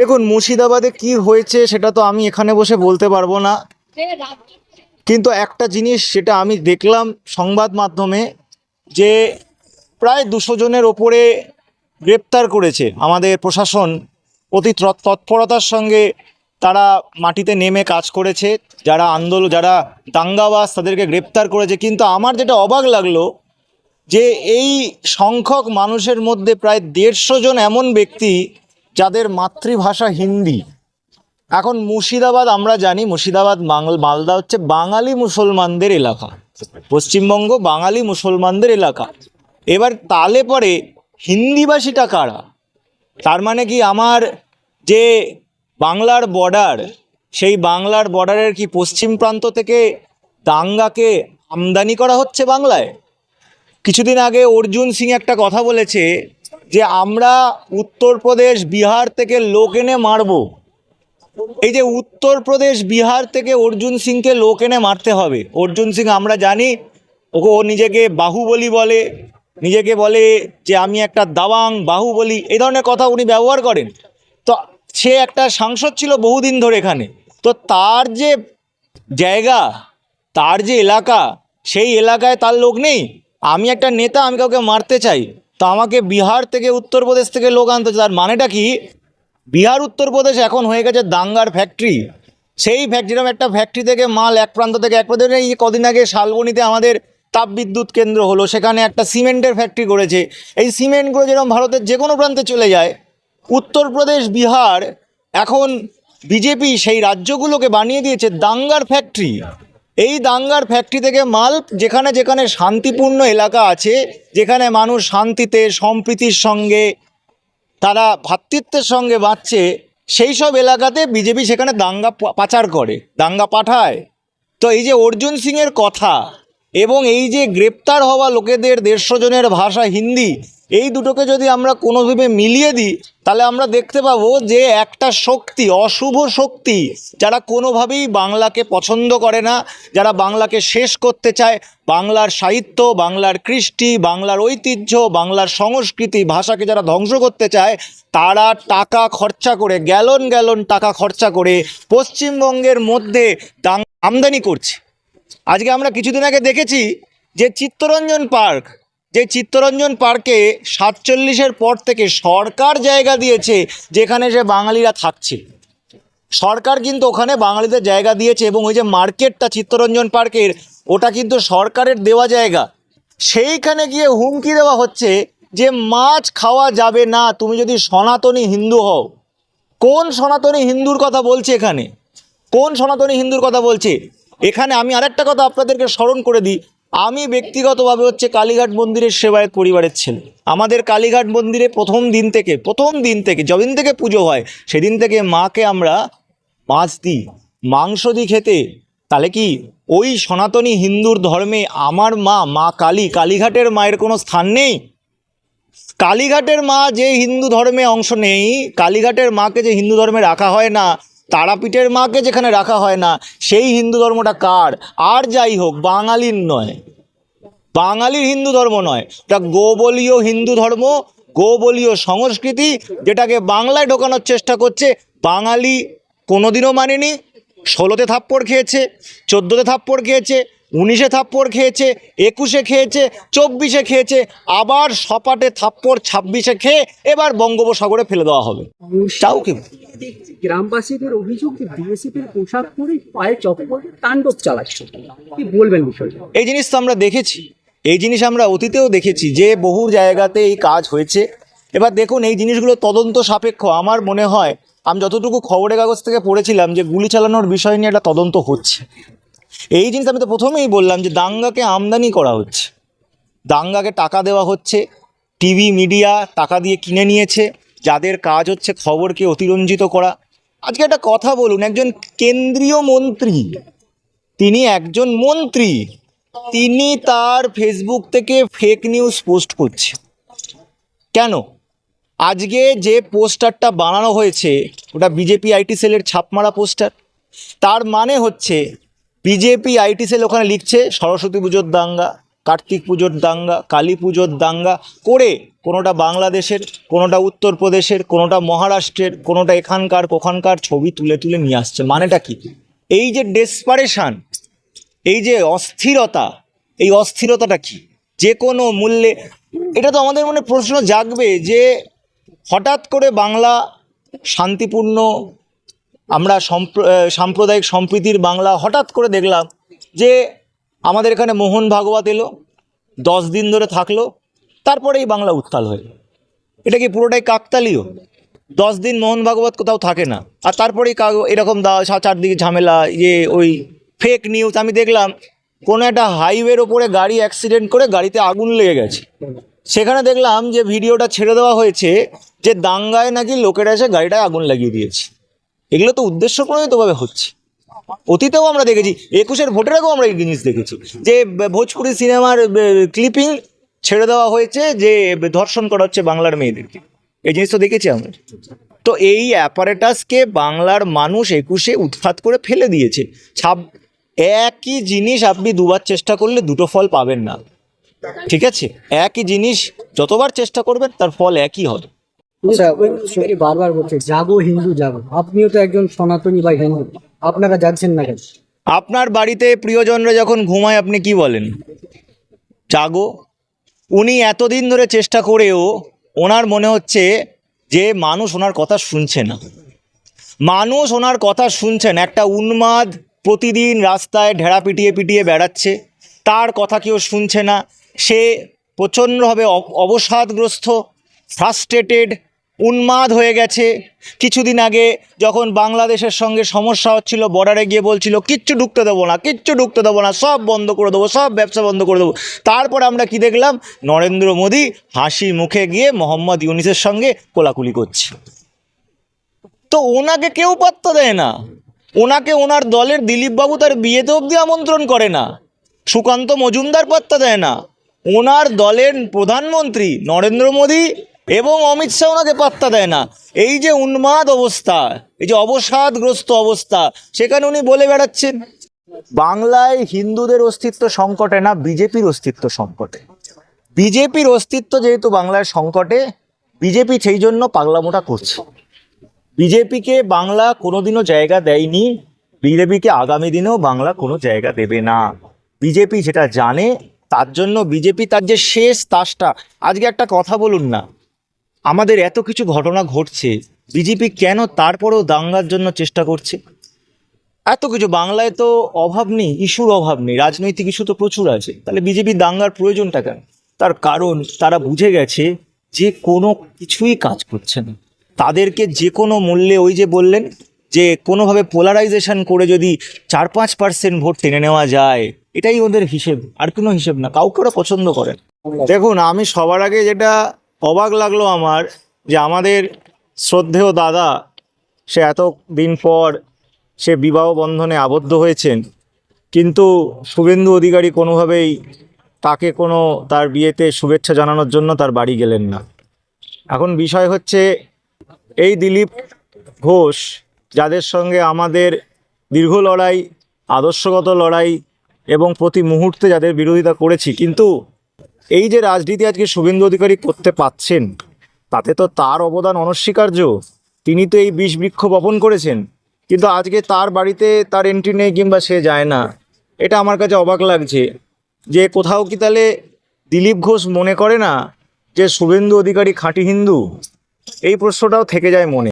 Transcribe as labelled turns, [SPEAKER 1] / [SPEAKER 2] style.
[SPEAKER 1] দেখুন, মুর্শিদাবাদে কি হয়েছে সেটা তো আমি এখানে বসে বলতে পারব না। কিন্তু একটা জিনিস সেটা আমি দেখলাম সংবাদ মাধ্যমে, যে প্রায় দুশো জনের ওপরে গ্রেপ্তার করেছে আমাদের প্রশাসন। অতি তৎ- তৎপরতার সঙ্গে তারা মাটিতে নেমে কাজ করেছে। যারা আন্দোলন যারা দাঙ্গাবাজ তাদেরকে গ্রেপ্তার করেছে। কিন্তু আমার যেটা অবাক লাগল, যে এই সংখ্যক মানুষের মধ্যে প্রায় দেড়শো জন এমন ব্যক্তি যাদের মাতৃভাষা হিন্দি। এখন মুর্শিদাবাদ আমরা জানি, মুর্শিদাবাদ মালদা হচ্ছে বাঙালি মুসলমানদের এলাকা। পশ্চিমবঙ্গ বাঙালি মুসলমানদের এলাকা। এবার তালে পরে হিন্দিভাষীটা কারা? তার মানে কি আমার যে বাংলার বর্ডার, সেই বাংলার বর্ডারের কি পশ্চিম প্রান্ত থেকে দাঙ্গাকে আমদানি করা হচ্ছে বাংলায়? কিছুদিন আগে অর্জুন সিং একটা কথা বলেছে যে আমরা উত্তরপ্রদেশ, বিহার থেকে লোক এনে মারবো। এই যে উত্তরপ্রদেশ, বিহার থেকে অর্জুন সিংকে লোক এনে মারতে হবে। অর্জুন সিং, আমরা জানি, ওকে ও নিজেকে বাহুবলী বলে, নিজেকে বলে যে আমি একটা দাবাং, বাহুবলী এই ধরনের কথা উনি ব্যবহার করেন। তো সে একটা সাংসদ ছিল বহুদিন ধরে এখানে। তো তার যে জায়গা, তার যে এলাকা, সেই এলাকায় তার লোক নেই। আমি একটা নেতা, আমি কাউকে মারতে চাই। তো আমাকে বিহার থেকে উত্তরপ্রদেশ থেকে লোক আনতে। তার মানেটা কি? বিহার, উত্তরপ্রদেশ এখন হয়ে গেছে দাঙ্গার ফ্যাক্টরি সেই ফ্যাক্টরি একটা ফ্যাক্টরি থেকে মাল এক প্রান্ত থেকে এক প্রান্ত এই কদিন আগে শালবনিতে আমাদের তাপবিদ্যুৎ কেন্দ্র হলো, সেখানে একটা সিমেন্টের ফ্যাক্টরি করেছে। এই সিমেন্টগুলো যেরকম ভারতের যে কোনো প্রান্তে চলে যায়, উত্তরপ্রদেশ, বিহার, এখন বিজেপি সেই রাজ্যগুলোকে বানিয়ে দিয়েছে দাঙ্গার ফ্যাক্টরি এই দাঙ্গার ফ্যাক্টরি থেকে মাল যেখানে যেখানে শান্তিপূর্ণ এলাকা আছে, যেখানে মানুষ শান্তিতে, সম্প্রীতির সঙ্গে, তারা ভ্রাতৃত্বের সঙ্গে বাঁচছে, সেই সব এলাকাতে বিজেপি সেখানে দাঙ্গা পাচার করে, দাঙ্গা পাঠায়। তো এই যে অর্জুন সিংয়ের কথা এবং এই যে গ্রেপ্তার হওয়া লোকেদের দেড়শো জনের ভাষা হিন্দি এই দুটোকে যদি আমরা কোনোভাবে মিলিয়ে দিই, তাহলে আমরা দেখতে পাবো যে একটা শক্তি, অশুভ শক্তি, যারা কোনোভাবেই বাংলাকে পছন্দ করে না, যারা বাংলাকে শেষ করতে চায়, বাংলার সাহিত্য, বাংলার কৃষ্টি, বাংলার ঐতিহ্য, বাংলার সংস্কৃতি, ভাষাকে যারা ধ্বংস করতে চায়, তারা টাকা খরচা করে, গ্যালন গ্যালন টাকা খরচা করে পশ্চিমবঙ্গের মধ্যে আমদানি করছে। আজকে আমরা কিছুদিন আগে দেখেছি যে চিত্তরঞ্জন পার্ক যে চিত্তরঞ্জন পার্কে সাতচল্লিশের পর থেকে সরকার জায়গা দিয়েছে যেখানে সে বাঙালিরা থাকছে। সরকার কিন্তু ওখানে বাঙালিদের জায়গা দিয়েছে এবং ওই যে মার্কেটটা চিত্তরঞ্জন পার্কের, ওটা কিন্তু সরকারের দেওয়া জায়গা। সেইখানে গিয়ে হুমকি দেওয়া হচ্ছে যে মাছ খাওয়া যাবে না, তুমি যদি সনাতনী হিন্দু হও। কোন সনাতনী হিন্দুর কথা বলছে এখানে? কোন সনাতনী হিন্দুর কথা বলছে? এখানে আমি আরেকটা কথা আপনাদেরকে স্মরণ করে দিই আমি ব্যক্তিগতভাবে হচ্ছে কালীঘাট মন্দিরের সেবায়ত পরিবারের ছেলে। আমাদের কালীঘাট মন্দিরে প্রথম দিন থেকে, প্রথম দিন থেকে, যদিন থেকে পুজো হয়, সেদিন থেকে মাকে আমরা মাছ দিই, মাংস দিই খেতে। তাহলে কি, ওই সনাতনী হিন্দুর ধর্মে আমার মা মা কালী, কালীঘাটের মায়ের কোনো স্থান নেই? কালীঘাটের মা যে হিন্দু ধর্মে অংশ নেই, কালীঘাটের মাকে যে হিন্দু ধর্মে রাখা হয় না তারাপীঠের মাকে যেখানে রাখা হয় না, সেই হিন্দু ধর্মটা কার? আর যাই হোক, বাঙালির নয়। বাঙালির হিন্দু ধর্ম নয়। এটা গোবলীয় হিন্দু ধর্ম, গোবলীয় সংস্কৃতি, যেটাকে বাংলায় ঢোকানোর চেষ্টা করছে। বাঙালি কোনোদিনও মানেনি। ষোলোতে থাপ্পড় খেয়েছে, চোদ্দোতে থাপ্পড় খেয়েছে, উনিশে থাপ্পড় খেয়েছে, একুশে খেয়েছে, চব্বিশে খেয়েছে, আবার সপাটে থাপ্পড় ছাব্বিশে খেয়ে এবার বঙ্গোপসাগরে ফেলে দেওয়া হবে। চাও কি?
[SPEAKER 2] দেখছি গ্রামবাসীদের অভিযোগ যে বিএসএফ এর পোশাক পরে পায়ে চপ্পল তাণ্ডব চালাচ্ছে কি বলবেন বিষয়টা?
[SPEAKER 1] এই জিনিস তো আমরা দেখেছি। এই জিনিস আমরা অতীতেও দেখেছি যে বহু জায়গাতে এই কাজ হয়েছে। এবার দেখুন, এই জিনিসগুলো তদন্ত সাপেক্ষ। আমার মনে হয়, আমি যতটুকু খবরের কাগজ থেকে পড়েছিলাম যে গুলি চালানোর বিষয় নিয়ে একটা তদন্ত হচ্ছে। এই জিনিস আমি তো প্রথমেই বললাম যে দাঙ্গাকে আমদানি করা হচ্ছে। দাঙ্গাকে টাকা দেওয়া হচ্ছে। টিভি, মিডিয়া টাকা দিয়ে কিনে নিয়েছে। যাদের কাজ হচ্ছে খবরকে অতিরঞ্জিত করা। আজকে একটা কথা বলুন, একজন কেন্দ্রীয় মন্ত্রী, তিনি একজন মন্ত্রী, তিনি তার ফেসবুক থেকে ফেক নিউজ পোস্ট করছে। কেন? আজকে যে পোস্টারটা বানানো হয়েছে, ওটা বিজেপি আইটি সেলের ছাপমারা পোস্টার। তার মানে হচ্ছে, বিজেপি আইটি সেল ওখানে লিখছে, সরস্বতী পুজোর দাঙ্গা। কার্তিক পুজোর দাঙ্গা, কালী পুজোর দাঙ্গা করে কোনোটা বাংলাদেশের, কোনোটা উত্তরপ্রদেশের, কোনোটা মহারাষ্ট্রের, কোনোটা এখানকার ওখানকার ছবি তুলে তুলে নিয়ে আসছে। মানেটা কি? এই যে ডেসপারেশান এই যে অস্থিরতা, এই অস্থিরতাটা কি? যে কোনো মূল্যে, এটা তো আমাদের মনে প্রশ্ন জাগবে যে হঠাৎ করে বাংলা শান্তিপূর্ণ, আমরা সাম্প্রদায়িক সম্প্রীতির বাংলা হঠাৎ করে দেখলাম যে আমাদের এখানে মোহন ভাগবত এলো, দশ দিন ধরে থাকল, তারপরেই বাংলা উত্তাল হয়ে এটা কি পুরোটাই কাকতালীয়? দশ দিন মোহন ভাগবত কোথাও থাকে না, আর তারপরেই কাগ- এরকম দা চারদিকে ঝামেলা ইয়ে ওই ফেক নিউজ আমি দেখলাম, কোনো একটা হাইওয়ের ওপরে গাড়ি অ্যাক্সিডেন্ট করে গাড়িতে আগুন লেগে গেছে। সেখানে দেখলাম যে ভিডিওটা ছেড়ে দেওয়া হয়েছে যে দাঙ্গায় নাকি লোকেরা এসে গাড়িটায় আগুন লাগিয়ে দিয়েছে। এগুলো তো উদ্দেশ্য প্রণোদিতভাবে হচ্ছে। অতীতেও আমরা দেখেছি, একুশের ভোটের আগেও আমরা এই জিনিস দেখেছি, যে ভোজপুরি সিনেমার ক্লিপিং ছেড়ে দেওয়া হয়েছে যে ধর্ষণ করা হচ্ছে বাংলার মেয়েদেরকে। এই জিনিস তো দেখেছি আমরা। তো এই অ্যাপারেটাসকে বাংলার মানুষ একুশে উৎখাত করে ফেলে দিয়েছে। ছাব একই জিনিস আপনি দুবার চেষ্টা করলে দুটো ফল পাবেন না। ঠিক আছে? একই জিনিস যতবার চেষ্টা করবেন, তার ফল একই হবে।
[SPEAKER 2] আচ্ছা বারবার বলছে, জাগো হিন্দু জাগো। আপনিও তো একজন সনাতনী বা হিন্দু। আপনারা যাচ্ছেন না কেন?
[SPEAKER 1] আপনার বাড়িতে প্রিয়জনরা যখন ঘুমায়, আপনি কি বলেন? জাগো। উনি এতদিন ধরে চেষ্টা করেও ওনার মনে হচ্ছে যে মানুষ ওনার কথা শুনছে না। মানুষ ওনার কথা শুনছেন। একটা উন্মাদ প্রতিদিন রাস্তায় ঢেড়া পিটিয়ে পিটিয়ে বেড়াচ্ছে। তার কথা কেউ শুনছে না। সে প্রচণ্ডভাবে অবসাদগ্রস্ত ফ্রাস্ট্রেটেড উন্মাদ হয়ে গেছে। কিছুদিন আগে যখন বাংলাদেশের সঙ্গে সমস্যা হচ্ছিল বর্ডারে গিয়ে বলছিল, কিচ্ছু ঢুকতে দেবো না, কিচ্ছু ঢুকতে দেবো না, সব বন্ধ করে দেবো, সব ব্যবসা বন্ধ করে দেবো। তারপর আমরা কি দেখলাম? নরেন্দ্র মোদী হাসি মুখে গিয়ে মোহাম্মদ ইউনিসের সঙ্গে কোলাকুলি করছে। তো ওনাকে কেউ পাত্তা দেয় না। ওনাকে ওনার দলের দিলীপবাবু তার বিয়েতে অবধি আমন্ত্রণ করে না। সুকান্ত মজুমদার পাত্তা দেয় না। ওনার দলের প্রধানমন্ত্রী নরেন্দ্র মোদী এবং অমিত শাহ ওনাকে পাত্তা দেয় না। এই যে উন্মাদ অবস্থা এই যে অবসাদগ্রস্ত অবস্থা সেখানে উনি বলে বেড়াচ্ছেন বাংলায় হিন্দুদের অস্তিত্ব সংকটে না বিজেপির অস্তিত্ব সংকটে? বিজেপির অস্তিত্ব যেহেতু বাংলার সংকটে বিজেপি সেই জন্য পাগলামোটা করছে। বিজেপিকে বাংলা কোনোদিনও জায়গা দেয়নি বিজেপিকে আগামী দিনেও বাংলা কোনো জায়গা দেবে না। বিজেপি যেটা জানে তার জন্য বিজেপি তার যে শেষ তাসটা আজকে একটা কথা বলুন না আমাদের এত কিছু ঘটনা ঘটছে, বিজেপি কেন তারপরেও দাঙ্গার জন্য চেষ্টা করছে? এত কিছু, বাংলায় তো অভাব নেই, ইস্যুর অভাব নেই, রাজনৈতিক ইস্যু তো প্রচুর আছে। তাহলে বিজেপি দাঙ্গার প্রয়োজনটা কেন? তার কারণ, তারা বুঝে গেছে যে কোনো কিছুই কাজ করছে না। তাদেরকে যে কোনো মূল্যে ওই যে বললেন যে কোনোভাবে পোলারাইজেশন করে যদি চার পাঁচ পার্সেন্ট ভোট টেনে নেওয়া যায়, এটাই ওদের হিসেব, আর কোনো হিসেব না, কাউকে ওরা পছন্দ করেন দেখুন, আমি সবার আগে যেটা অবাক লাগল আমার যে আমাদের শ্রদ্ধেয় দাদা, সে এত দিন পর সে বিবাহ বন্ধনে আবদ্ধ হয়েছেন, কিন্তু শুভেন্দু অধিকারী কোনোভাবেই তাকে কোনো তার বিয়েতে শুভেচ্ছা জানানোর জন্য তার বাড়ি গেলেন না। এখন বিষয় হচ্ছে এই দিলীপ ঘোষ, যাদের সঙ্গে আমাদের দীর্ঘ লড়াই, আদর্শগত লড়াই এবং প্রতি মুহূর্তে যাদের বিরোধিতা করেছি, কিন্তু এই যে রাজনীতি আজকে শুভেন্দু অধিকারী করতে পাচ্ছেন, তাতে তো তার অবদান অনস্বীকার্য। তিনি তো এই বিষ বৃক্ষ বপন করেছেন, কিন্তু আজকে তার বাড়িতে তার এন্ট্রি নেই কিংবা সে যায় না। এটা আমার কাছে অবাক লাগছে। যে কোথাও কি তাহলে দিলীপ ঘোষ মনে করে না যে শুভেন্দু অধিকারী খাঁটি হিন্দু? এই প্রশ্নটাও থেকে যায় মনে।